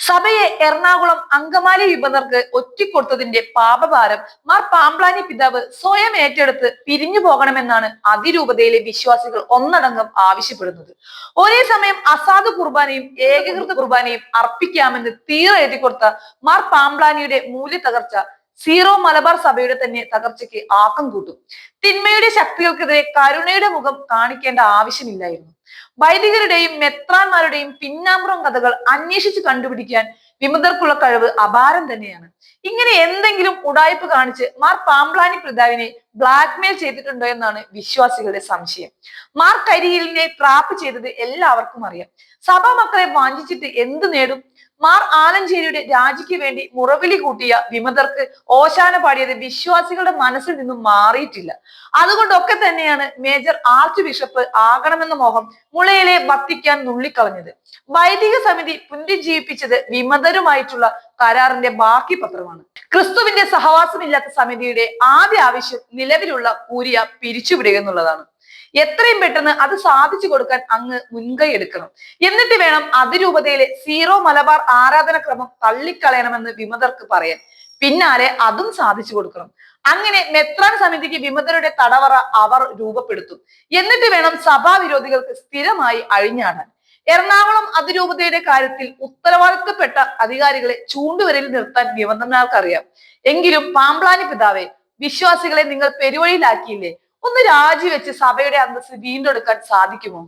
സഭയെ എറണാകുളം അങ്കമാലി വിപണർക്ക് ഒറ്റിക്കൊടുത്തതിന്റെ പാപഭാരം മാർ പാമ്പ്ലാനി പിതാവ് സ്വയം ഏറ്റെടുത്ത് പിരിഞ്ഞു പോകണമെന്നാണ് അതിരൂപതയിലെ വിശ്വാസികൾ ഒന്നടങ്കം ആവശ്യപ്പെടുന്നത്. ഒരേ സമയം അസാധു കുർബാനയും ഏകീകൃത കുർബാനയും അർപ്പിക്കാമെന്ന് തീറ എഴുതിക്കൊടുത്ത മാർ പാമ്പ്ലാനിയുടെ മൂല്യ തകർച്ച സീറോ മലബാർ സഭയുടെ തന്നെ തകർച്ചയ്ക്ക് ആക്കം കൂട്ടും. തിന്മയുടെ ശക്തികൾക്കെതിരെ കരുണയുടെ മുഖം കാണിക്കേണ്ട ആവശ്യമില്ലായിരുന്നു. വൈദികരുടെയും മെത്രാന്മാരുടെയും പിന്നാമ്പുറം കഥകൾ അന്വേഷിച്ച് കണ്ടുപിടിക്കാൻ വിമതർക്കുള്ള കഴിവ് അപാരം തന്നെയാണ്. ഇങ്ങനെ എന്തെങ്കിലും ഉടായ്പ കാണിച്ച് മാർ പാമ്പ്ലാനി പിതാവിനെ ബ്ലാക്ക്മെയിൽ ചെയ്തിട്ടുണ്ടോ എന്നാണ് വിശ്വാസികളുടെ സംശയം. മാർ കരിയിലിനെ ട്രാപ്പ് ചെയ്തത് എല്ലാവർക്കും അറിയാം. സഭാ മക്കളെ വാഞ്ചിച്ചിട്ട് എന്ത് നേടും? മാർ ആലഞ്ചേരിയുടെ രാജിക്ക് വേണ്ടി മുറവിലി കൂട്ടിയ വിമതർക്ക് ഓശാന പാടിയത് വിശ്വാസികളുടെ മനസ്സിൽ നിന്നും മാറിയിട്ടില്ല. അതുകൊണ്ടൊക്കെ തന്നെയാണ് മേജർ ആർച്ച് ബിഷപ്പ് ആകണമെന്ന മോഹം മുളയിലെ വത്തിക്കാൻ നുള്ളിക്കളഞ്ഞത്. വൈദിക സമിതി പുനരുജ്ജീവിപ്പിച്ചത് വിമതരുമായിട്ടുള്ള കരാറിന്റെ ബാക്കി പത്രമാണ്. ക്രിസ്തുവിന്റെ സഹവാസമില്ലാത്ത സമിതിയുടെ ആദ്യ ആവശ്യം നിലവിലുള്ള കൂരിയ പിരിച്ചുവിടുക എന്നുള്ളതാണ്. എത്രയും പെട്ടെന്ന് അത് സാധിച്ചു കൊടുക്കാൻ അങ്ങ് മുൻകൈ എടുക്കണം. എന്നിട്ട് വേണം അതിരൂപതയിലെ സീറോ മലബാർ ആരാധനക്രമം തള്ളിക്കളയണമെന്ന് വിമതർക്ക് പറയാൻ. പിന്നാലെ അതും സാധിച്ചു കൊടുക്കണം. അങ്ങനെ മെത്രാൻ സമിതിക്ക് വിമതരുടെ തടവറ അവർ രൂപപ്പെടുത്തും. എന്നിട്ട് വേണം സഭാവിരോധികൾക്ക് സ്ഥിരമായി അഴിഞ്ഞാടാൻ. എറണാകുളം അതിരൂപതയുടെ കാര്യത്തിൽ ഉത്തരവാദിത്തപ്പെട്ട അധികാരികളെ ചൂണ്ടുവരയിൽ നിർത്താൻ വിമതന്മാർക്കറിയാം. എങ്കിലും പാമ്പ്ലാനി പിതാവെ വിശ്വാസികളെ നിങ്ങൾ പെരുവഴിയിലാക്കിയില്ലേ? ഒന്ന് രാജിവെച്ച് സഭയുടെ അന്തസ്സ് വീണ്ടെടുക്കാൻ സാധിക്കുമോ?